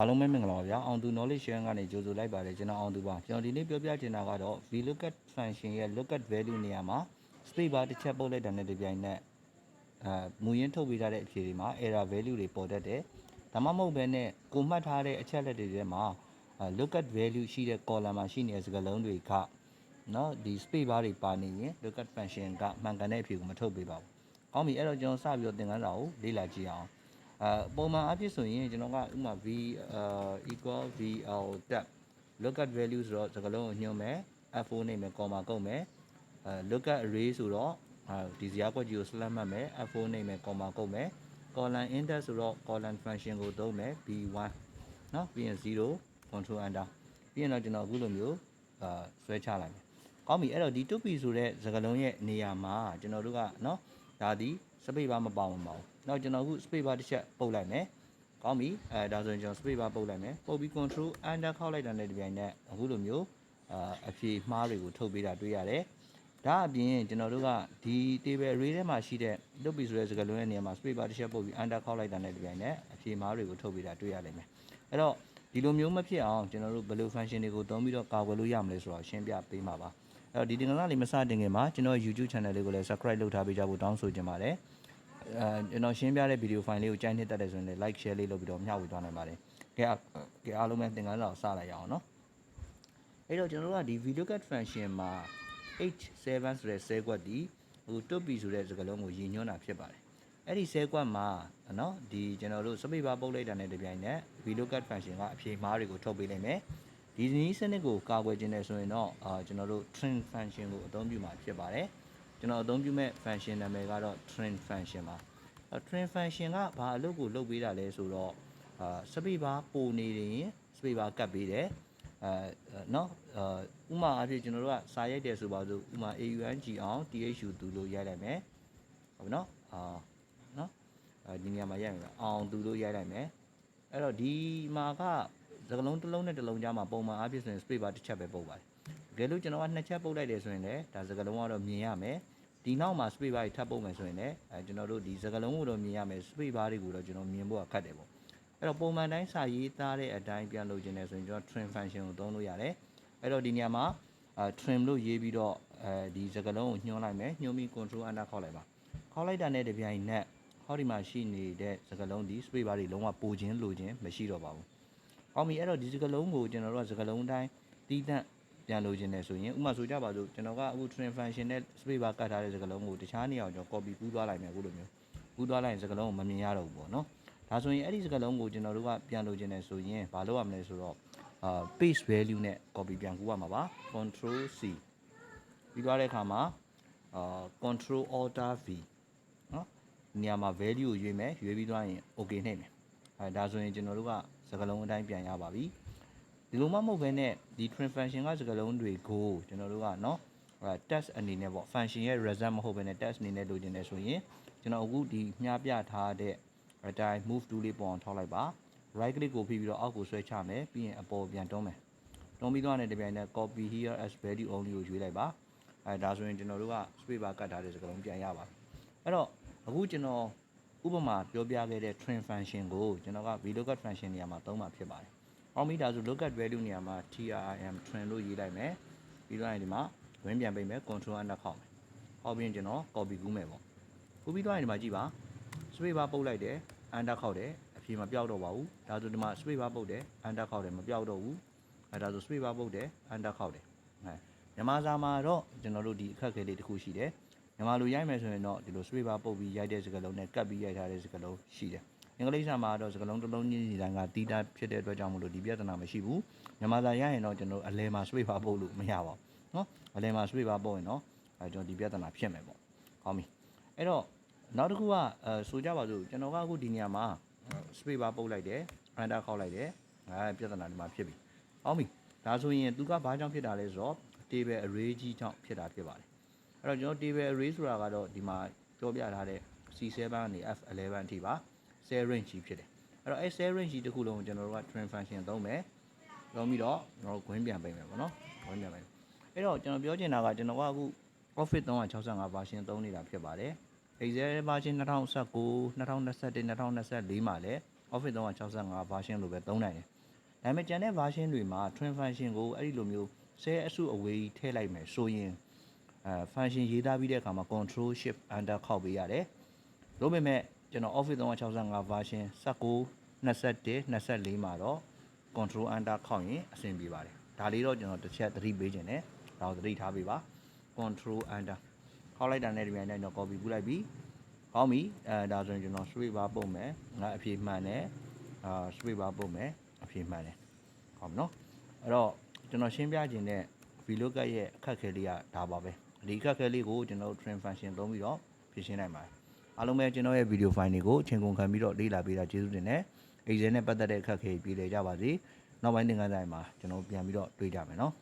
အားလုံးပဲမင်္ဂလာပါဗျာအောင်သူ knowledge share ကနေကြိုဆိုလိုက်ပါတယ်ကျွန်တော်အောင်သူပါကျွန်တော်ဒီနေ့ပြောပြချင်တာကတော့ vlookup function ရဲ့ lookup value နေရာမှာ space bar တစ်ချက်ပုတ်လိုက်တာနဲ့ဒီပြိုင်နက်အဲမူရင်းထုတ်ပေးထားတဲ့အဖြေတွေမှာ error value တွေပေါ်တတ်တယ်ဒါမှမဟုတ်ဘဲနဲ့ကိုမှတ်ထားတဲ့အချက်လက်တွေထဲမှာအဲ lookup value ရှိတဲ့ column မှာရှိနေတဲ့စကားလုံးတွေကနော်ဒီ space bar တွေပါနေရင် lookup function ကမှန်ကန်တဲ့အဖြေကိုမထုတ်ပေးပါဘူး။ကောင်းပြီအဲ့တော့ကျွန်တော်စပြီးတော့သင်ခန်းစာကိုလေ့လာကြည့်အောင်။ အဲပုံမှန်အဖြစ်ဆိုရင်ကျွန်တော်ကဥပမာ v equal vl tab lookup value ဆိုတော့စကားလုံးကိုညွှန်းမယ် f4 နေမယ် comma ကုတ်မယ်အဲ lookup array ဆိုတော့အဲဒီဇာတ်ကွက်ကြီးကို slash မှတ်မယ် f4 နေမယ် comma ကုတ်မယ် column index ဆိုတော့ column function ကိုသုံးမယ် b1 เนาะပြီးရင်0 control enter ပြီးရင်တော့ကျွန်တော်အခုလိုမျိုးအာဆွဲချလိုက်မယ်ကောင်းပြီအဲ့တော့ဒီ 2p ဆိုတဲ့စကားလုံးရဲ့နေရာမှာကျွန်တော်တို့ကเนาะဒါဒီ စပိတ်ဘာမပေါအောင်မပေါအောင်နောက်ကျွန်တော်အခုစပိတ်ဘာတစ်ချက်ပုတ်လိုက်မယ်ကောင်းပြီအဲဒါဆိုရင်ကျွန်တော်စပိတ်ဘာပုတ်လိုက်မယ်ပုတ်ပြီး control under ခောက်လိုက်တာနဲ့ဒီပိုင်းနဲ့အခုလိုမျိုးအာအဖြေမှားတွေကိုထုတ်ပေးတာတွေ့ရတယ်ဒါအပြင်ကျွန်တော်တို့ကဒီ table array ထဲမှာရှိတဲ့လုပ်ပြီဆိုတဲ့စကားလုံးရဲ့နေရာမှာ space bar တစ်ချက်ပုတ်ပြီး under ခောက်လိုက်တာနဲ့ဒီပိုင်းနဲ့အဖြေမှားတွေကိုထုတ်ပေးတာတွေ့ရလိမ့်မယ်အဲ့တော့ဒီလိုမျိုးမဖြစ်အောင်ကျွန်တော်တို့ဘယ်လို function တွေကိုသုံးပြီးတော့ကာကွယ်လို့ရမလဲဆိုတော့ရှင်းပြပေးမှာပါ အဲ့တော့ဒီတင်ကလေးမစတင်ခင်မှာကျွန်တော် YouTube channel လေးကိုလည်း subscribe လုပ်ထားပေးကြဖို့တောင်းဆိုချင်ပါတယ်အဲကျွန်တော်ရှင်းပြတဲ့ video file လေးကိုကြိုက်နှစ်တက်တယ်ဆိုရင်လည်း like share လေးလုပ်ပြီးတော့မျှဝေသွားနိုင်ပါတယ်ကဲကဲအားလုံးပဲသင်ခန်းစာကိုစလိုက်ရအောင်နော်အဲ့တော့ကျွန်တော်တို့ကဒီ video cut function မှာ h7 ဆိုတဲ့ cell ကွက်ဒီဟို 2p ဆိုတဲ့စကားလုံးကိုရည်ညွှန်းတာဖြစ်ပါတယ်အဲ့ဒီ cell ကွက်မှာနော်ဒီကျွန်တော်တို့စပိတ်ပါပုတ်လိုက်တာနဲ့တပြိုင်နက် vlookup function ကအဖြေမှားတွေကိုထုတ်ပေးနိုင်မယ် ဒီနည်းစနစ်ကိုကာကွယ်ခြင်းနဲ့ဆိုရင်တော့အာကျွန်တော်တို့ trim function ကိုအသုံးပြုမှာဖြစ်ပါတယ်ကျွန်တော်အသုံးပြုမဲ့ function နာမည်ကတော့ trim function ပါအဲ trim function ကဘာအလုပ်ကိုလုပ်ပေးတာလဲဆိုတော့အာစပိတ်ပါပိုနေရင်စပိတ်ပါကတ်ပေးတယ်အဲနော်အဲဥမာအဖြစ်ကျွန်တော်တို့ကစာရိုက်တယ်ဆိုပါစို့ဥမာ AUNG အောင် THU သူလို့ရိုက်လိုက်မယ်ဟုတ်ပြီနော်အာနော်အဲဒီနေရာမှာရိုက်မယ်အောင်သူလို့ရိုက်လိုက်မယ်အဲ့တော့ဒီမှာက စကလုံးတစ်လုံးနဲ့တစ်လုံးကြားမှာပုံမှန်အဖြစ်ဆိုရင် space bar တစ်ချက်ပဲပုတ်ပါတယ်တကယ်လို့ကျွန်တော်ကနှစ်ချက်ပုတ်လိုက်တယ်ဆိုရင်လည်းဒါစကလုံးကတော့မြင်ရမယ်ဒီနောက်မှာ space bar တွေထပ်ပုတ်မယ်ဆိုရင်လည်းအဲကျွန်တော်တို့ဒီစကလုံးကိုတော့မြင်ရမယ် space bar တွေကိုတော့ကျွန်တော်မြင်ဖို့ကခက်တယ်ပေါ့အဲ့တော့ပုံမှန်တိုင်းစာရေးသားတဲ့အတိုင်းပြန်လုပ်ခြင်းနဲ့ဆိုရင်ကျွန်တော် trim function ကိုသုံးလို့ရတယ်အဲ့တော့ဒီနေရာမှာအဲ trim လို့ရေးပြီးတော့အဲဒီစကလုံးကိုညှိုးလိုက်မယ်ညှိုးပြီး control enter ခေါက်လိုက်ပါခေါက်လိုက်တာနဲ့တပြိုင်နက်ဟောဒီမှာရှိနေတဲ့စကလုံးဒီ space bar တွေလုံးဝပိုခြင်းလိုခြင်းမရှိတော့ပါဘူး။ အော်မီအဲ့တော့ဒီစကလုံးကိုကျွန်တော်တို့ကစကလုံးတိုင်းတီးတန့်ပြန်လိုခြင်းနဲ့ဆိုရင်ဥပမာဆိုကြပါစို့ကျွန်တော်ကအခု trim function နဲ့ space bar ကတ်ထားတဲ့စကလုံးကိုတခြားနေရာကိုကျွန်တော် copy ကူးသွားလိုက်မယ်အခုလိုမျိုးကူးသွားလိုက်ရင်စကလုံးကိုမမြင်ရတော့ဘူးပေါ့နော်။ဒါဆိုရင်အဲ့ဒီစကလုံးကိုကျွန်တော်တို့ကပြန်လိုခြင်းနဲ့ဆိုရင်ဘာလုပ်ရမလဲဆိုတော့အာ page value နဲ့ copy ပြန်ကူးရမှာပါ control c ပြီးသွားတဲ့အခါမှာအာ control alter v နော်နေရာမှာ value ကိုရွေးမယ်ရွေးပြီးသွားရင် okay နှိပ်မယ်အဲဒါဆိုရင်ကျွန်တော်တို့က စကားလုံးအတိုင်းပြန်ရပါပြီဒီလိုမှမဟုတ်ဘဲနဲ့ဒီ trim function ကစကားလုံးတွေကိုကျွန်တော်တို့ကနော်အဲ test အနေနဲ့ပေါ့ function ရဲ့ result မဟုတ်ဘဲနဲ့ test အနေနဲ့လိုချင်တယ်ဆိုရင်ကျွန်တော်အခုဒီမျှပြထားတဲ့အတိုင်း move tool လေးပေါ်အောင်ထောက်လိုက်ပါ right click ကိုဖိပြီးတော့အောက်ကိုဆွဲချမယ်ပြီးရင်အပေါ်ပြန်တွန်းမယ်တွန်းပြီးတော့လည်းတပြိုင်နက် copy here as value only ကိုရွေးလိုက်ပါအဲဒါဆိုရင်ကျွန်တော်တို့က space bar ကတ်ထားတဲ့စကားလုံးပြန်ရပါပြီအဲ့တော့အခုကျွန်တော် ဥပမာပြောပြခဲ့တဲ့ trim function ကိုကျွန်တော်က vlookup function နေရာမှာသုံးမှာဖြစ်ပါတယ်။အော်မီဒါဆို lookup value နေရာမှာ trim trim လို့ရေးလိုက်မယ်။ပြီးတော့ရင်ဒီမှာဝင်းပြန်ပိတ်မယ် control enter ခောက်မယ်။ဟောပြီးရင်ကျွန်တော် copy ကူးမယ်ပေါ့။ကူးပြီးတော့ရင်ဒီမှာကြည့်ပါ။ space bar ပုတ်လိုက်တယ် enter ခောက်တယ်အဖြေမပြောက်တော့ပါဘူး။ဒါဆိုဒီမှာ space bar ပုတ်တယ် enter ခောက်တယ်မပြောက်တော့ဘူး။အဲဒါဆို space bar ပုတ်တယ် enter ခောက်တယ်။အဲမြန်မာစာမှာတော့ကျွန်တော်တို့ဒီအခက်အခဲလေးတစ်ခုရှိတယ်။ မြန်မာလိုရိုက်မယ်ဆိုရင်တော့ဒီလို space bar ပုတ်ပြီးရိုက်တဲ့စကားလုံးနဲ့ကတ်ပြီးရိုက်ထားတဲ့စကားလုံးရှိတယ်။အင်္ဂလိပ်စာမှာတော့စကားလုံးတစ်လုံးချင်းစီတိုင်းကတီးတာဖြစ်တဲ့အတွက်ကြောင့်မလို့ဒီပြဿနာမရှိဘူး။မြန်မာစာရရင်တော့ကျွန်တော်အလဲမှာ space bar ပုတ်လို့မရပါဘူး။နော်။အလဲမှာ space bar ပုတ်ရင်တော့အဲကျွန်တော်ဒီပြဿနာဖြစ်မယ်ပေါ့။ကောင်းပြီ။အဲ့တော့နောက်တစ်ခုကအဲဆိုကြပါစို့ကျွန်တော်ကအခုဒီနေရာမှာ space bar ပုတ်လိုက်တယ် enter ခောက်လိုက်တယ်။အဲပြဿနာဒီမှာဖြစ်ပြီ။ကောင်းပြီ။ဒါဆိုရင်သူကဘာကြောင့်ဖြစ်တာလဲဆိုတော့ table array ကြီးကြောင့်ဖြစ်တာဖြစ်ပါတယ်။ အဲ့တော့ကျွန်တော် table array ဆိုတာကတော့ဒီမှာပြောပြထားတဲ့ C7 ကနေ F11 အထိပါ cell range ကြီးဖြစ်တယ်။အဲ့တော့အဲ cell range ကြီးတစ်ခုလုံးကိုကျွန်တော်တို့က trim function သုံးမယ်။သုံးပြီးတော့ကျွန်တော်တို့ green ပြန်ပိတ်မယ်ပေါ့နော်။ green ပြန်ပိတ်။အဲ့တော့ကျွန်တော်ပြောချင်တာကကျွန်တော်ကအခု Office 365 version သုံးနေတာဖြစ်ပါတယ်။ Excel version 2019 2021 2024မှာလည်း Office 365 version လို့ပဲသုံးနိုင်တယ်ဒါပေမဲ့ကျန်တဲ့ version တွေမှာ twin function ကိုအဲ့ဒီလိုမျိုးဆဲအစုအဝေးကြီးထည့်လိုက်မယ်ဆိုရင် အဲ function ရေးသားပြီးတဲ့အခါမှာ control shift enter ခောက်ပေးရတယ်ဒါပေမဲ့ကျွန်တော် Office 365 version 19 21 24မှာတော့ control enter ခောက်ရင်အဆင်ပြေပါတယ်ဒါလေးတော့ကျွန်တော်တစ်ချက်သတိပေးခြင်းနဲ့ဒါကိုသတိထားပေးပါ control enter ခောက်လိုက်တာနဲ့ဒီပိုင်းတိုင်းတော့ copy ပူလိုက်ပြီကောင်းပြီအဲဒါဆိုရင်ကျွန်တော် switch bar ပုံမယ်ငါအဖြေမှန်တယ်အာ switch bar ပုံမယ်အဖြေမှန်တယ်ဟောမနော်အဲ့တော့ကျွန်တော်ရှင်းပြခြင်းတဲ့ VLOOKUP ရဲ့အခက်အခဲလေးကဒါပါပဲဒီ အခက်အခဲလေးကိုကျွန်တော် train function သုံးပြီးတော့ဖြေရှင်းနိုင်ပါတယ်အားလုံးပဲကျွန်တော်ရဲ့ video file တွေကိုအချိန်ကုန်ခံပြီးတော့လေ့လာပေးတာကျေးဇူးတင်တယ် Excel နဲ့ပတ်သက်တဲ့အခက်အခဲပြေလည်ကြပါစေနောက်ပိုင်းသင်ခန်းစာတွေမှာကျွန်တော်ပြန်ပြီးတော့တွေ့ကြမယ်နော်